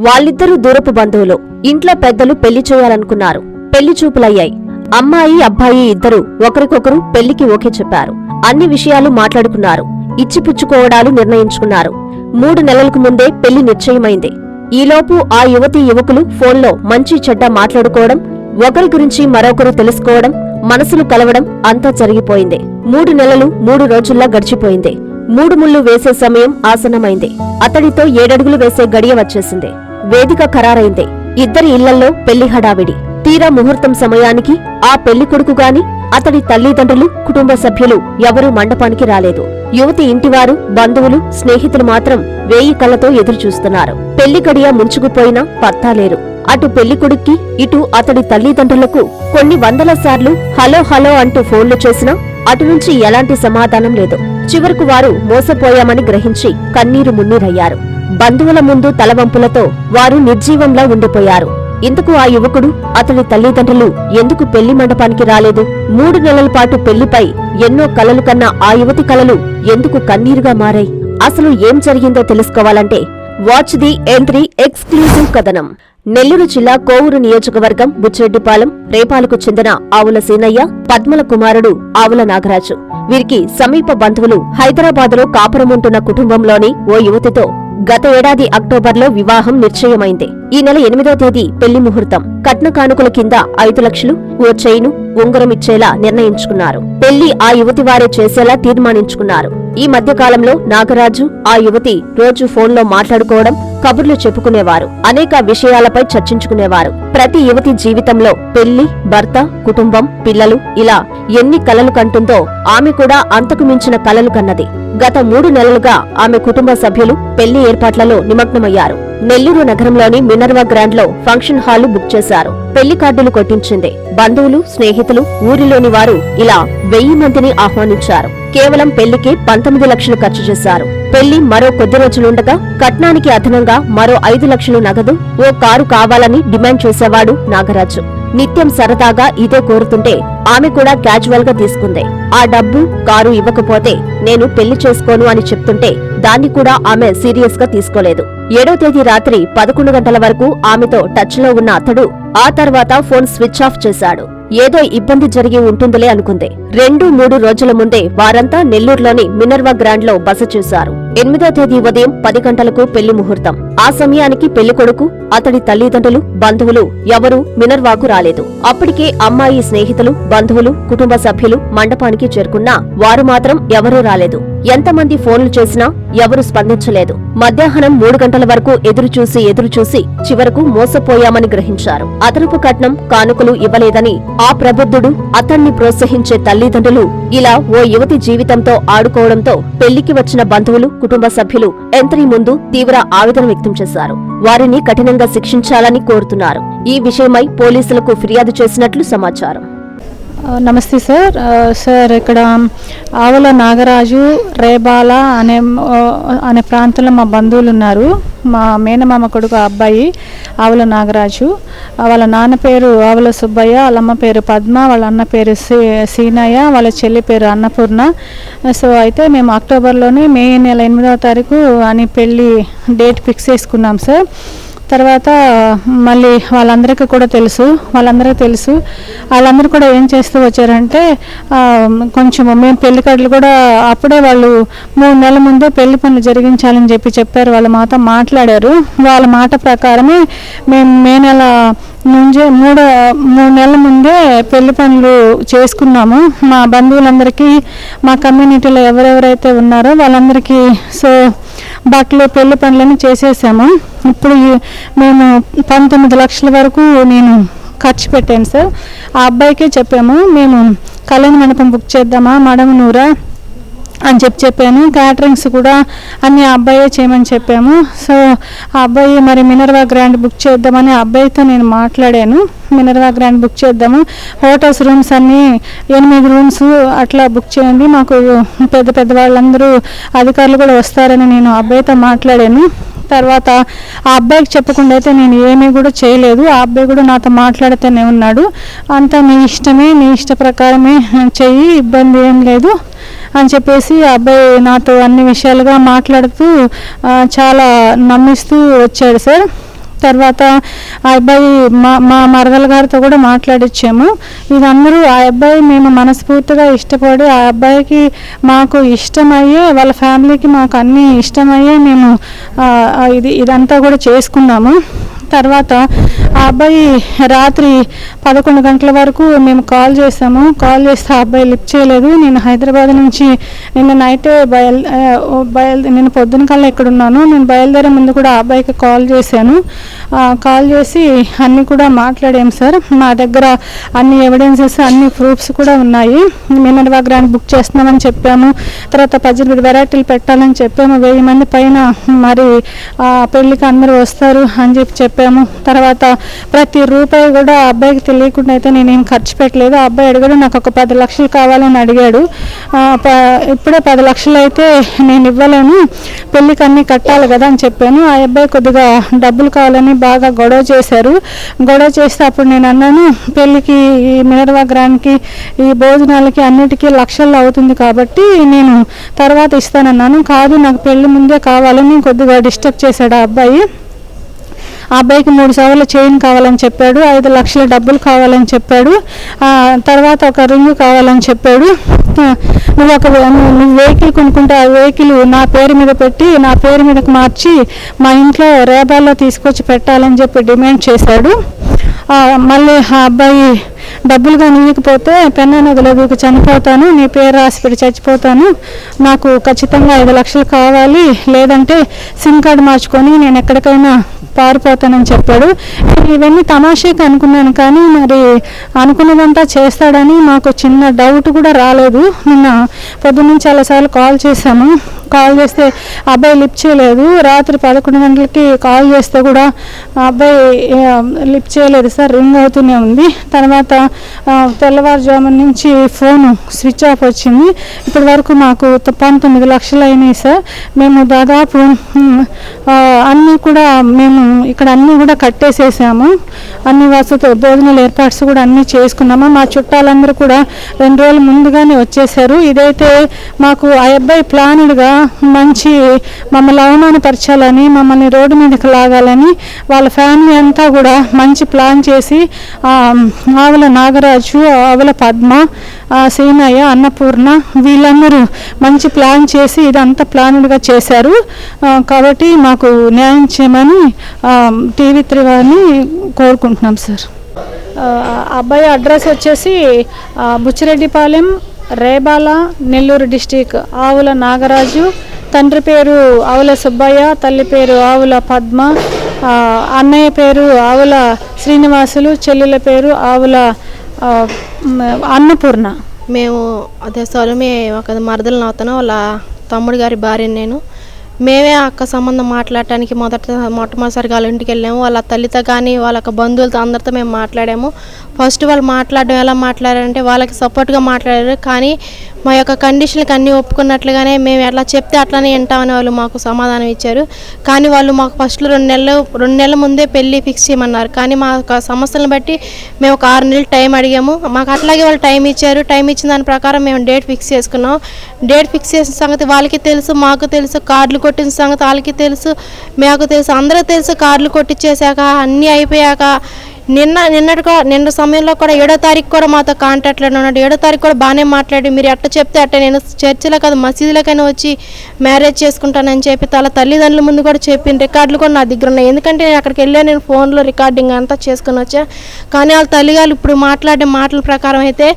వాళ్ళిద్దరూ దూరపు బంధువులు. ఇంట్లో పెద్దలు పెళ్ళి చేయాలనుకున్నారు. పెళ్ళి చూపులయ్యాయి. అమ్మాయి అబ్బాయి ఇద్దరు ఒకరికొకరు పెళ్ళికి ఓకే చెప్పారు. అన్ని విషయాలు మాట్లాడుకున్నారు. ఇచ్చిపుచ్చుకోవడాలు నిర్ణయించుకున్నారు. మూడు నెలలకు ముందే పెళ్ళి నిశ్చయమైంది. ఈలోపు ఆ యువతీ యువకులు ఫోన్లో మంచి చెడ్డ మాట్లాడుకోవడం ఒకరి గురించి మరొకరు తెలుసుకోవడం మనసులు కలవడం అంతా జరిగిపోయింది. మూడు నెలలు మూడు రోజుల్లా గడిచిపోయింది. మూడు ముళ్ళు వేసే సమయం ఆసనమైంది అతడితో ఏడడుగులు వేసే గడియ వచ్చేసింది. వేదిక ఖరారైంది. ఇద్దరి ఇళ్ళల్లో పెళ్ళి హడావిడి. తీరా ముహూర్తం సమయానికి ఆ పెళ్ళి కొడుకు గాని అతడి తల్లిదండ్రులు కుటుంబ సభ్యులు ఎవరూ మండపానికి రాలేదు. యువతి ఇంటివారు బంధువులు స్నేహితులు మాత్రం వేయి కళ్ళతో ఎదురుచూస్తున్నారు. పెళ్ళి గడియ ముంచుకుపోయినా పత్తాలేరు అటు పెళ్ళికొడుక్కి ఇటు అతడి తల్లిదండ్రులకు కొన్ని వందల సార్లు హలో హలో అంటూ ఫోన్లు చేసినా అటు నుంచి ఎలాంటి సమాధానం లేదు. చివరకు వారు మోసపోయామని గ్రహించి కన్నీరు మున్నీరయ్యారు. బంధువుల ముందు తలవంపులతో వారు నిర్జీవంలా ఉండిపోయారు. ఇందుకు ఆ యువకుడు అతడి తల్లిదండ్రులు ఎందుకు పెళ్ళి మండపానికి రాలేదు? మూడు నెలల పాటు పెళ్ళిపై ఎన్నో కలలు కన్న ఆ యువతి కలలు ఎందుకు కన్నీరుగా మారాయి? అసలు ఏం జరిగిందో తెలుసుకోవాలంటే వాచ్ ది ఎంట్రీ ఎక్స్క్లూజివ్ కథనం. నెల్లూరు జిల్లా కోవూరు నియోజకవర్గం బుచ్చిరెడ్డిపాలెం రేపాలకు చెందిన ఆవుల సీనయ్య పద్మల కుమారుడు ఆవుల నాగరాజు. వీరికి సమీప బంధువులు హైదరాబాద్లో కాపురముంటున్న కుటుంబంలోని ఓ యువతితో గత ఏడాది అక్టోబర్లో వివాహం నిశ్చయమైంది. ఈ నెల ఎనిమిదో తేదీ పెళ్ళి ముహూర్తం. కట్న కానుకల కింద ఐదు లక్షలు ఓ చైను ఉంగరం ఇచ్చేలా నిర్ణయించుకున్నారు. పెళ్ళి ఆ యువతి వారే చేసేలా తీర్మానించుకున్నారు. ఈ మధ్యకాలంలో నాగరాజు ఆ యువతి రోజు ఫోన్లో మాట్లాడుకోవడం కబుర్లు చెప్పుకునేవారు. అనేక విషయాలపై చర్చించుకునేవారు. ప్రతి యువతి జీవితంలో పెళ్ళి భర్త కుటుంబం పిల్లలు ఇలా ఎన్ని కలలు కంటుందో ఆమె కూడా అంతకు మించిన కలలు కన్నది. గత మూడు నెలలుగా ఆమె కుటుంబ సభ్యులు పెళ్ళి ఏర్పాట్లలో నిమగ్నమయ్యారు. నెల్లూరు నగరంలోని మినర్వా గ్రాండ్లో ఫంక్షన్ హాల్ బుక్ చేశారు. పెళ్ళి కార్డులు కొట్టించింది. బంధువులు స్నేహితులు ఊరిలోని వారు ఇలా వెయ్యి మందిని ఆహ్వానించారు. కేవలం పెళ్ళికి పంతొమ్మిది లక్షలు ఖర్చు చేశారు. పెళ్ళి మరో కొద్ది రోజులుండగా కట్నానికి అదనంగా మరో ఐదు లక్షలు నగదు ఓ కారు కావాలని డిమాండ్ చేసేవాడు నాగరాజు. నిత్యం సరదాగా ఇదే కోరుతుంటే ఆమె కూడా క్యాజువల్గా తీసుకుంది. ఆ డబ్బు కారు ఇవ్వకపోతే నేను పెళ్ళి చేసుకోను అని చెప్తుంటే దాన్ని కూడా ఆమె సీరియస్గా తీసుకోలేదు. ఏడో తేదీ రాత్రి పదకొండు గంటల వరకు ఆమెతో టచ్లో ఉన్న అతడు ఆ తర్వాత ఫోన్ స్విచ్ ఆఫ్ చేశాడు. ఏదో ఇబ్బంది జరిగి ఉంటుందిలే అనుకుంది. రెండు మూడు రోజుల ముందే వారంతా నెల్లూరులోని మినర్వా గ్రాండ్లో బస చేశారు. ఎనిమిదో తేదీ ఉదయం పది గంటలకు పెళ్ళి ముహూర్తం. ఆ సమయానికి పెళ్ళి కొడుకు అతడి తల్లిదండ్రులు బంధువులు ఎవరూ మినర్వాకు రాలేదు. అప్పటికే అమ్మాయి స్నేహితులు బంధువులు కుటుంబ సభ్యులు మండపానికి చేరుకున్నా వారు మాత్రం ఎవరూ రాలేదు. ఎంతమంది ఫోన్లు చేసినా ఎవరు స్పందించలేదు. మధ్యాహ్నం మూడు గంటల వరకు ఎదురుచూసి ఎదురుచూసి ఎదురు చూసి చివరకు మోసపోయామని గ్రహించారు. అదనపు కట్నం కానుకలు ఇవ్వలేదని ఆ ప్రబుద్ధుడు అతన్ని ప్రోత్సహించే తల్లిదండ్రులు ఇలా ఓ యువతి జీవితంతో ఆడుకోవడంతో పెళ్ళికి వచ్చిన బంధువులు కుటుంబ సభ్యులు ఎంతని ముందు తీవ్ర ఆవేదన వ్యక్తం చేశారు. వారిని కఠినంగా శిక్షించాలని కోరుతున్నారు. ఈ విషయమై పోలీసులకు ఫిర్యాదు చేసినట్లు సమాచారం. నమస్తే సార్. సార్ ఇక్కడ ఆవుల నాగరాజు రేబాల అనే అనే ప్రాంతంలో మా బంధువులు ఉన్నారు. మా మేనమామ కొడుకు అబ్బాయి ఆవుల నాగరాజు. వాళ్ళ నాన్న పేరు ఆవుల సుబ్బయ్య వాళ్ళ అమ్మ పేరు పద్మ వాళ్ళ అన్న పేరు సీనయ్య వాళ్ళ చెల్లి పేరు అన్నపూర్ణ. సో అయితే మేము అక్టోబర్లోనే మే నెల ఎనిమిదవ తారీఖు అని పెళ్ళి డేట్ ఫిక్స్ చేసుకున్నాం సార్. తర్వాత మళ్ళీ వాళ్ళందరికీ కూడా తెలుసు వాళ్ళందరికీ తెలుసు. వాళ్ళందరూ కూడా ఏం చేస్తూ వచ్చారంటే కొంచెం మేము పెళ్ళి కార్డులు కూడా అప్పుడే వాళ్ళు మూడు నెలల ముందే పెళ్ళి పనులు జరిగించాలని చెప్పి చెప్పారు. వాళ్ళ మాతో మాట్లాడారు. వాళ్ళ మాట ప్రకారమే మేము మే నెల నుంచే మూడు మూడు నెలల ముందే పెళ్ళి పనులు చేసుకున్నాము. మా బంధువులందరికీ మా కమ్యూనిటీలో ఎవరెవరైతే ఉన్నారో వాళ్ళందరికీ సో బట్టలు పెళ్ళి పనులన్నీ చేసేసాము. ఇప్పుడు మేము పంతొమ్మిది లక్షల వరకు నేను ఖర్చు పెట్టాను సార్. ఆ అబ్బాయికే చెప్పాము మేము కళ్యాణ మండపం బుక్ చేద్దామా మడమనూరా అని చెప్పి చెప్పాను. క్యాటరింగ్స్ కూడా అన్ని ఆ అబ్బాయే చేయమని చెప్పాము. సో ఆ అబ్బాయి మరి మినర్వా గ్రాండ్ బుక్ చేద్దామని ఆ అబ్బాయితో నేను మాట్లాడాను. మినర్వా గ్రాండ్ బుక్ చేద్దాము. హోటల్స్ రూమ్స్ అన్నీ ఎనిమిది రూమ్స్ అట్లా బుక్ చేయండి. మాకు పెద్ద పెద్ద వాళ్ళందరూ అధికారులు కూడా వస్తారని నేను అబ్బాయితో మాట్లాడాను. తర్వాత ఆ అబ్బాయికి చెప్పకుండా అయితే నేను ఏమీ కూడా చేయలేదు. ఆ అబ్బాయి కూడా నాతో మాట్లాడుతూనే ఉన్నాడు. అంతా నీ ఇష్టమే నీ ఇష్ట ప్రకారమే చెయ్యి ఇబ్బంది ఏం లేదు అని చెప్పేసి ఆ అబ్బాయి నాతో అన్ని విషయాలుగా మాట్లాడుతూ చాలా నమ్మిస్తూ వచ్చాడు సార్. తర్వాత ఆ అబ్బాయి మా మా మరదల గారితో కూడా మాట్లాడిచ్చాము. ఇది అందరూ ఆ అబ్బాయి మేము మనస్ఫూర్తిగా ఇష్టపడి ఆ అబ్బాయికి మాకు ఇష్టమయ్యే వాళ్ళ ఫ్యామిలీకి మాకు అన్నీ ఇష్టమయ్యే మేము ఇది ఇదంతా కూడా చేసుకున్నాము. తర్వాత ఆ అబ్బాయి రాత్రి పదకొండు గంటల వరకు మేము కాల్ చేసాము కాల్ చేస్తే ఆ అబ్బాయి లిఫ్ట్ చేయలేదు. నేను హైదరాబాద్ నుంచి నిన్న నైటే బయల్ బయల్ నేను పొద్దున కల్లా ఇక్కడ ఉన్నాను నేను బయలుదేరే ముందు కూడా ఆ అబ్బాయికి కాల్ చేశాను. కాల్ చేసి అన్నీ కూడా మాట్లాడాము సార్. మా దగ్గర అన్ని ఎవిడెన్సెస్ అన్ని ప్రూఫ్స్ కూడా ఉన్నాయి. మినర్వా గ్రాండ్ బుక్ చేస్తున్నామని చెప్పాము. తర్వాత పద్దెనిమిది వెరైటీలు పెట్టాలని చెప్పాము. వెయ్యి మంది పైన మరి పెళ్ళికి అందరూ వస్తారు అని చెప్పి చెప్పాము. తర్వాత ప్రతి రూపాయి కూడా ఆ అబ్బాయికి తెలియకుండా అయితే నేనేం ఖర్చు పెట్టలేదు. ఆ అబ్బాయి అడిగాడు నాకు ఒక పది లక్షలు కావాలని అడిగాడు. ప- ఇప్పుడే పది లక్షలు అయితే నేను ఇవ్వలేను. పెళ్ళికి అన్నీ కట్టాలి కదా అని చెప్పాను. ఆ అబ్బాయి కొద్దిగా డబ్బులు కావాలని బాగా గొడవ చేశారు. గొడవ చేస్తే అప్పుడు నేను అన్నాను పెళ్ళికి ఈ మినర్వా ఈ భోజనాలకి అన్నిటికీ లక్షల్లో అవుతుంది కాబట్టి నేను తర్వాత ఇస్తానన్నాను. కాదు నాకు పెళ్ళి ముందే కావాలని కొద్దిగా డిస్టర్బ్ చేశాడు ఆ అబ్బాయి. ఆ అబ్బాయికి మూడు సవర్ల చైన్ కావాలని చెప్పాడు ఐదు లక్షల డబ్బులు కావాలని చెప్పాడు తర్వాత ఒక రింగ్ కావాలని చెప్పాడు. నువ్వు ఒక నువ్వు వెహికల్ కొనుక్కుంటే ఆ వెహికల్ నా పేరు మీద పెట్టి నా పేరు మీదకి మార్చి మా ఇంట్లో రేబాల్లో తీసుకొచ్చి పెట్టాలని చెప్పి డిమాండ్ చేశాడు. మళ్ళీ ఆ అబ్బాయి డబ్బులు కానీ ఇవ్వకపోతే పెన్నా నదిలో చనిపోతాను నీ పేరు రాసి చచ్చిపోతాను నాకు ఖచ్చితంగా ఐదు లక్షలు కావాలి లేదంటే సిమ్ కార్డు మార్చుకొని నేను ఎక్కడికైనా పారిపోతానని చెప్పాడు. నేను ఇవన్నీ తమాషాకి అనుకున్నాను కానీ మరి అనుకున్నదంతా చేస్తాడని మాకు చిన్న డౌట్ కూడా రాలేదు. నిన్న పొద్దున్నుంచి చాలాసార్లు కాల్ చేశాము కాల్ చేస్తే అబ్బాయి లిఫ్ట్ చేయలేదు రాత్రి పదకొండు గంటలకి కాల్ చేస్తే కూడా అబ్బాయి లిఫ్ట్ చేయలేదు సార్ రింగ్ అవుతూనే ఉంది. తర్వాత తెల్లవారుజాము తెల్లవారుజామున నుంచి ఫోన్ స్విచ్ ఆఫ్ వచ్చింది. ఇప్పటి వరకు మాకు పంతొమ్మిది లక్షలు అయినాయి సార్. మేము దాదాపు అన్నీ కూడా మేము ఇక్కడ అన్నీ కూడా కట్టేసేసాము. అన్ని వసతులు భోజనాలు ఏర్పాట్స్ కూడా అన్నీ చేసుకున్నాము. మా చుట్టాలందరూ కూడా రెండు రోజులు ముందుగానే వచ్చేసారు. ఇదైతే మాకు ఆ అబ్బాయి ప్లానుడ్గా మంచి మమ్మల్ని అవమానపరచాలని మమ్మల్ని రోడ్డు మీదకి లాగాలని వాళ్ళ ఫ్యామిలీ అంతా కూడా మంచి ప్లాన్ చేసి ఆవుల నాగరాజు ఆవుల పద్మ సీనయ్య అన్నపూర్ణ వీళ్ళందరూ మంచి ప్లాన్ చేసి ఇదంతా ప్లానుడ్గా చేశారు. కాబట్టి మాకు న్యాయం చేయమని టీవీ త్రివాణి కోరుకుంటున్నాం సార్. అబ్బాయి అడ్రస్ వచ్చేసి బుచ్చిరెడ్డిపాలెం రేబాల నెల్లూరు డిస్టిక్ ఆవుల నాగరాజు తండ్రి పేరు ఆవుల సుబ్బయ్య తల్లి పేరు ఆవుల పద్మ అన్నయ్య పేరు ఆవుల శ్రీనివాసులు చెల్లెల పేరు ఆవుల అన్నపూర్ణ. మేము అదే సొలమి ఒక మరదలు అవుతాను వాళ్ళ తమ్ముడు గారి భార్య నేను. మేమే అక్క సంబంధం మాట్లాడటానికి మొదట మొట్టమొదటిసారిగా వాళ్ళ ఇంటికి వెళ్ళాము. వాళ్ళ తల్లితో కానీ వాళ్ళ యొక్క బంధువులతో అందరితో మేము మాట్లాడాము. ఫస్ట్ వాళ్ళు మాట్లాడడం ఎలా మాట్లాడారంటే వాళ్ళకి సపోర్ట్గా మాట్లాడారు. కానీ మా యొక్క కండిషన్లకు అన్నీ ఒప్పుకున్నట్లుగానే మేము ఎట్లా చెప్తే అట్లానే వింటామని వాళ్ళు మాకు సమాధానం ఇచ్చారు. కానీ వాళ్ళు మాకు ఫస్ట్లో రెండు నెలలు రెండు నెలల ముందే పెళ్ళి ఫిక్స్ చేయమన్నారు. కానీ మా యొక్క సమస్యలను బట్టి మేము ఒక ఆరు నెలలు టైం అడిగాము. మాకు అట్లాగే వాళ్ళు టైం ఇచ్చారు. టైం ఇచ్చిన దాని ప్రకారం మేము డేట్ ఫిక్స్ చేసుకున్నాం. డేట్ ఫిక్స్ చేసిన సంగతి వాళ్ళకి తెలుసు మాకు తెలుసు. కార్డులు కొట్టిన సంగతి వాళ్ళకి తెలుసు మాకు తెలుసు అందరూ తెలుసు కార్లు కొట్టించేశాక అన్నీ అయిపోయాక నిన్న నిన్నటి కూడా నిన్న సమయంలో కూడా ఏడో తారీఖు కూడా మాతో కాంటాక్ట్లో ఉన్నాడు. ఏడో తారీఖు కూడా బాగానే మాట్లాడి మీరు ఎట్ట చెప్తే అట్ట నేను చర్చిలో కాదు మసీదులకైనా వచ్చి మ్యారేజ్ చేసుకుంటానని చెప్పి తల తల్లిదండ్రుల ముందు కూడా చెప్పిన రికార్డులు కూడా నా దగ్గర ఉన్నాయి. ఎందుకంటే నేను అక్కడికి వెళ్ళా నేను ఫోన్లో రికార్డింగ్ అంతా చేసుకుని వచ్చా. కానీ వాళ్ళ తల్లిగారు ఇప్పుడు మాట్లాడే మాటల ప్రకారం అయితే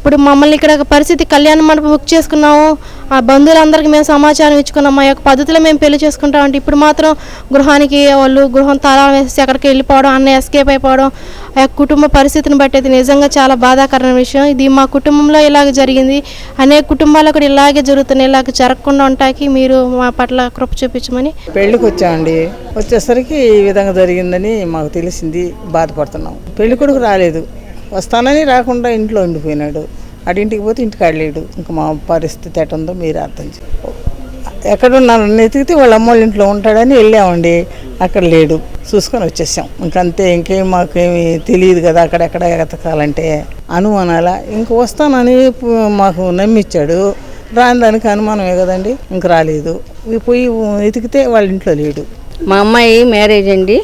ఇప్పుడు మమ్మల్ని ఇక్కడ ఒక పరిస్థితి కళ్యాణ మండపం బుక్ చేసుకున్నాము. ఆ బంధువులందరికీ మేము సమాచారం ఇచ్చుకున్నాం మా యొక్క పద్ధతిలో మేము పెళ్ళి చేసుకుంటామంటే ఇప్పుడు మాత్రం గృహానికి వాళ్ళు గృహం తలా వేసి అక్కడికి వెళ్ళిపోవడం అన్న ఎస్కేప్ అయిపోవడం ఆ యొక్క కుటుంబ పరిస్థితిని బట్టి అది నిజంగా చాలా బాధాకరమైన విషయం. ఇది మా కుటుంబంలో ఇలాగ జరిగింది. అనేక కుటుంబాలు కూడా ఇలాగే జరుగుతున్నాయి. ఇలాగ జరగకుండా ఉంటాకి మీరు మా పట్ల కృప చూపించమని పెళ్ళికి వచ్చామండి. వచ్చేసరికి ఈ విధంగా జరిగిందని మాకు తెలిసింది. బాధపడుతున్నాం. పెళ్ళి కొడుకు రాలేదు. వస్తానని రాకుండా ఇంట్లో ఉండిపోయినాడు. అడింటికి పోతే ఇంటికి వెళ్ళాడు. ఇంకా మా పరిస్థితి ఎట్ట ఉందో మీరు అర్థం చే ఎక్కడున్నాను? ఎతికితే వాళ్ళ అమ్మ వాళ్ళ ఇంట్లో ఉంటాడని వెళ్ళామండి. అక్కడ లేడు. చూసుకొని వచ్చేసాం. ఇంకంతే ఇంకేం మాకేమి తెలియదు కదా అక్కడెక్కడ ఎతకాలంటే అనుమానాల ఇంక వస్తానని మాకు నమ్మిచ్చాడు. రాని దానికి అనుమానమే కదండి ఇంక రాలేదు. పోయి ఎతికితే వాళ్ళ ఇంట్లో లేడు. మా అమ్మాయి మ్యారేజ్ అండి.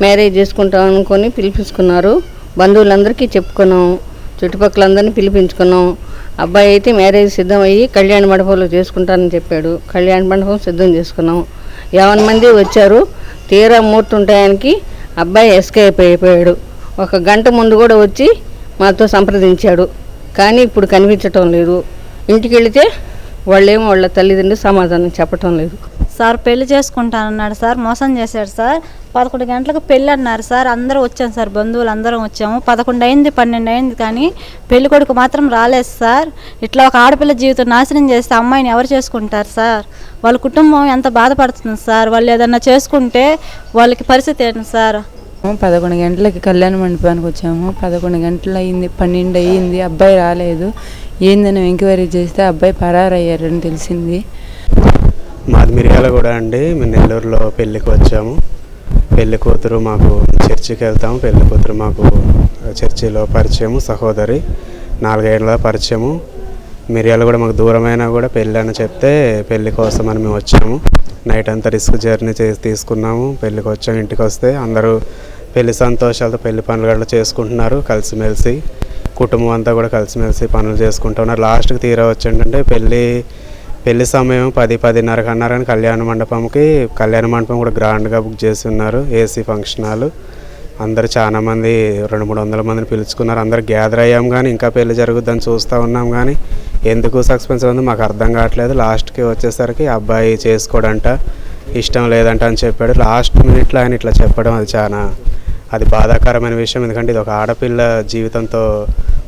మ్యారేజ్ చేసుకుంటాం అనుకొని పిలిపించుకున్నారు. బంధువులందరికీ చెప్పుకున్నాం చుట్టుపక్కలందరినీ పిలిపించుకున్నాం. అబ్బాయి అయితే మ్యారేజ్ సిద్ధం అయ్యి కళ్యాణ మండపంలో చేసుకుంటానని చెప్పాడు. కళ్యాణ మండపం సిద్ధం చేసుకున్నాం. యావన్ మంది వచ్చారు. తీరా ముహూర్తం టయానికి అబ్బాయి ఎస్కేప్ అయిపోయాడు. ఒక గంట ముందు కూడా వచ్చి మాతో సంప్రదించాడు. కానీ ఇప్పుడు కనిపించటం లేదు. ఇంటికి వెళితే వాళ్ళేమో వాళ్ళ తల్లిదండ్రులు సమాధానం చెప్పటం లేదు. సార్ పెళ్ళి చేసుకుంటానన్నాడు సార్ మోసం చేశాడు సార్. పదకొండు గంటలకు పెళ్ళి అన్నారు సార్. అందరూ వచ్చాం సార్ బంధువులు అందరం వచ్చాము. పదకొండు అయింది పన్నెండు అయింది కానీ పెళ్ళి కొడుకు మాత్రం రాలేదు సార్. ఇట్లా ఒక ఆడపిల్ల జీవితం నాశనం చేస్తే అమ్మాయిని ఎవరు చేసుకుంటారు సార్? వాళ్ళ కుటుంబం ఎంత బాధపడుతుంది సార్? వాళ్ళు ఏదన్నా చేసుకుంటే వాళ్ళకి పరిస్థితి ఏంటి సార్? పదకొండు గంటలకి కళ్యాణ మండపానికి వచ్చాము. పదకొండు గంటలు అయింది పన్నెండు అయ్యింది అబ్బాయి రాలేదు. ఏందని ఎంక్వైరీ చేస్తే అబ్బాయి పరారయ్యారని తెలిసింది. మాది మిరియాల కూడా అండి. మేము నెల్లూరులో పెళ్ళికి వచ్చాము. పెళ్ళి కూతురు మాకు చర్చికి వెళ్తాము. పెళ్ళి కూతురు మాకు చర్చిలో పరిచయము సహోదరి. నాలుగేళ్ళ పరిచయము. మిరియాలు కూడా మాకు దూరమైనా కూడా పెళ్ళి అని చెప్తే పెళ్ళి కోసం అని మేము వచ్చాము. నైట్ అంతా రిస్క్ జర్నీ చేసి తీసుకున్నాము. పెళ్ళికి వచ్చాము ఇంటికి వస్తే అందరూ పెళ్ళి సంతోషాలతో పెళ్ళి పనులు గట్రా చేసుకుంటున్నారు కలిసిమెలిసి. కుటుంబం అంతా కూడా కలిసిమెలిసి పనులు చేసుకుంటున్నారు లాస్ట్కి తీరా వచ్చేంటంటే పెళ్ళి పెళ్ళి సమయం పది పదిన్నరకు అన్నారు కానీ కళ్యాణ మండపంకి కళ్యాణ మండపం కూడా గ్రాండ్గా బుక్ చేసి ఉన్నారు ఏసీ ఫంక్షన్ హాల్. అందరు చాలా మంది రెండు మూడు వందల మందిని పిలుచుకున్నారు. అందరు గ్యాదర్ అయ్యాం కానీ ఇంకా పెళ్ళి జరుగుద్దని చూస్తూ ఉన్నాం కానీ ఎందుకు సస్పెన్స్ ఉంది? మాకు అర్థం కావట్లేదు. లాస్ట్కి వచ్చేసరికి అబ్బాయి చేసుకోడంట ఇష్టం లేదంట అని చెప్పాడు. లాస్ట్ మినిట్లో ఆయన ఇట్లా చెప్పడం అది చాలా అది బాధాకరమైన విషయం. ఎందుకంటే ఇది ఒక ఆడపిల్ల జీవితంతో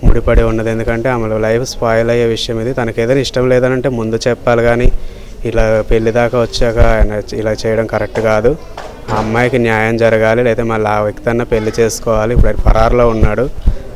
ముడిపడి ఉన్నది. ఎందుకంటే ఆమె లైఫ్ స్పాయిల్ అయ్యే విషయం ఇది. తనకి ఏదైనా ఇష్టం లేదనంటే ముందు చెప్పాలి కానీ ఇలా పెళ్ళి దాకా వచ్చాక ఆయన ఇలా చేయడం కరెక్ట్ కాదు. ఆ అమ్మాయికి న్యాయం జరగాలి లేదా మళ్ళీ ఆ వ్యక్తి అన్న పెళ్ళి చేసుకోవాలి. ఇప్పుడు ఆయన పరారులో ఉన్నాడు.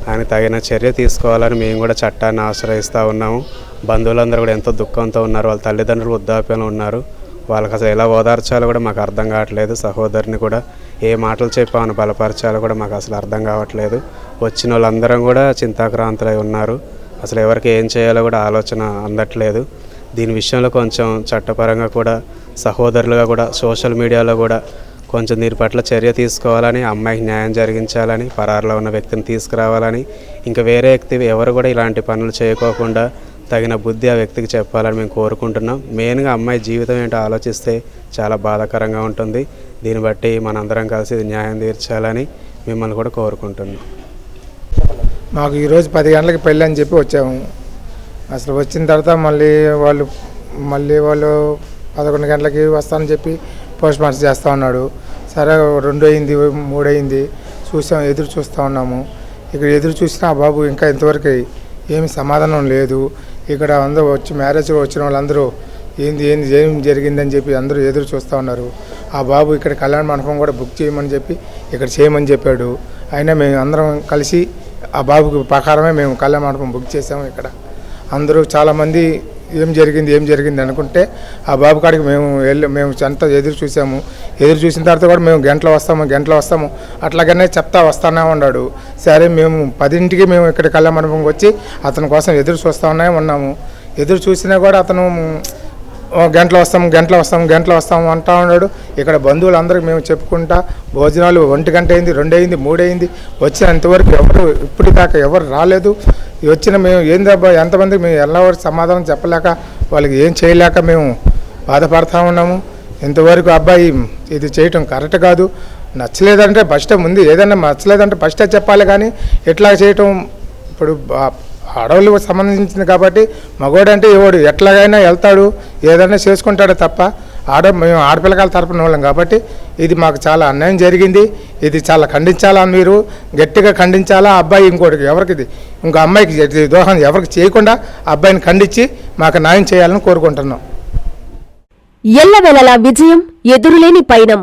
ఆయన తగిన చర్య తీసుకోవాలని మేము కూడా చట్టాన్ని ఆశ్రయిస్తూ ఉన్నాము. బంధువులందరూ కూడా ఎంతో దుఃఖంతో ఉన్నారు. వాళ్ళ తల్లిదండ్రులు వృద్ధాప్యంలో ఉన్నారు. వాళ్ళకి అసలు ఎలా ఓదార్చాలో కూడా మాకు అర్థం కావట్లేదు. సహోదరిని కూడా ఏ మాటలు చెప్పామని బలపరచాలో కూడా మాకు అసలు అర్థం కావట్లేదు. వచ్చిన వాళ్ళందరం కూడా చింతాక్రాంతులై ఉన్నారు. అసలు ఎవరికి ఏం చేయాలో కూడా ఆలోచన అందట్లేదు. దీని విషయంలో కొంచెం చట్టపరంగా కూడా సహోదరులుగా కూడా సోషల్ మీడియాలో కూడా కొంచెం దీని పట్ల చర్య తీసుకోవాలని అమ్మాయికి న్యాయం జరిగించాలని పరారులో ఉన్న వ్యక్తిని తీసుకురావాలని ఇంకా వేరే వ్యక్తి ఎవరు కూడా ఇలాంటి పనులు చేయకోకుండా తగిన బుద్ధి ఆ వ్యక్తికి చెప్పాలని మేము కోరుకుంటున్నాం. మెయిన్గా అమ్మాయి జీవితం ఏంటో ఆలోచిస్తే చాలా బాధాకరంగా ఉంటుంది. దీన్ని బట్టి మనందరం కలిసి న్యాయం తీర్చాలని మిమ్మల్ని కూడా కోరుకుంటున్నాం. మాకు ఈరోజు పది గంటలకు పెళ్ళి అని చెప్పి వచ్చాము. అసలు వచ్చిన తర్వాత మళ్ళీ వాళ్ళు మళ్ళీ వాళ్ళు పదకొండు గంటలకి వస్తానని చెప్పి పోస్ట్ మార్టం చేస్తూ ఉన్నాడు. సరే రెండు అయింది మూడు అయింది. చూసాం ఎదురు చూస్తూ ఉన్నాము. ఇక్కడ ఎదురు చూసినా ఆ బాబు ఇంకా ఇంతవరకు ఏమి సమాధానం లేదు. ఇక్కడ అందరూ వచ్చి మ్యారేజ్ వచ్చిన వాళ్ళందరూ ఏంది ఏంది ఏం జరిగిందని చెప్పి అందరూ ఎదురు చూస్తూ ఉన్నారు. ఆ బాబు ఇక్కడ కళ్యాణ మండపం కూడా బుక్ చేయమని చెప్పి ఇక్కడ చేయమని చెప్పాడు. అయినా మేము అందరం కలిసి ఆ బాబుకి ప్రకారమే మేము కళ్యాణ మండపం బుక్ చేసాము ఇక్కడ. అందరూ చాలామంది ఏం జరిగింది ఏం జరిగింది అనుకుంటే ఆ బాబు కాడికి మేము వెళ్ళి మేము ఎంత ఎదురు చూసాము. ఎదురు చూసిన తర్వాత కూడా మేము గంటలో వస్తాము గంటలో వస్తాము. అట్లాగనే చెప్తా వస్తానే ఉన్నాడు. సరే మేము పదింటికి మేము ఇక్కడ కళ్యాణ మండపంకి వచ్చి అతని కోసం ఎదురు చూస్తానే ఉన్నాము. ఎదురు చూసినా కూడా అతను గంటలో వస్తాం గంటలో వస్తాం గంటలో వస్తాం అంటా ఉన్నాడు. ఇక్కడ బంధువులందరికీ మేము చెప్పుకుంటా భోజనాలు ఒంటి గంట అయింది రెండయింది మూడయింది మూడు అయింది వచ్చినంతవరకు ఎవరు ఇప్పటిదాకా ఎవరు రాలేదు. వచ్చిన మేము ఏందబ్బా ఎంతమందికి మేము ఎల్లవారు సమాధానం చెప్పలేక వాళ్ళకి ఏం చేయలేక మేము బాధపడతా ఉన్నాము. ఇంతవరకు అబ్బాయి ఇది చేయటం కరెక్ట్ కాదు. నచ్చలేదంటే ఫస్టే ముందు ఏదైనా నచ్చలేదంటే ఫస్టే చెప్పాలి కానీ ఎట్లా చేయటం ఇప్పుడు అడవులకు సంబంధించింది కాబట్టి మగవాడంటే ఎవడు ఎట్లాగైనా వెళ్తాడు. ఏదైనా చేసుకుంటాడే తప్ప ఆడ మేము ఆడపిల్లకాయల తరపున వాళ్ళం కాబట్టి ఇది మాకు చాలా అన్యాయం జరిగింది. ఇది చాలా ఖండించాలా మీరు? గట్టిగా ఖండించాలా? అబ్బాయి ఇంకోటికి ఎవరికి ఇది? ఇంకో అమ్మాయికి దోహం ఎవరికి చేయకుండా ఆ అబ్బాయిని ఖండించి మాకు న్యాయం చేయాలని కోరుకుంటున్నాం. ఎల్లవేళలా విజయం ఎదురులేని పయనం.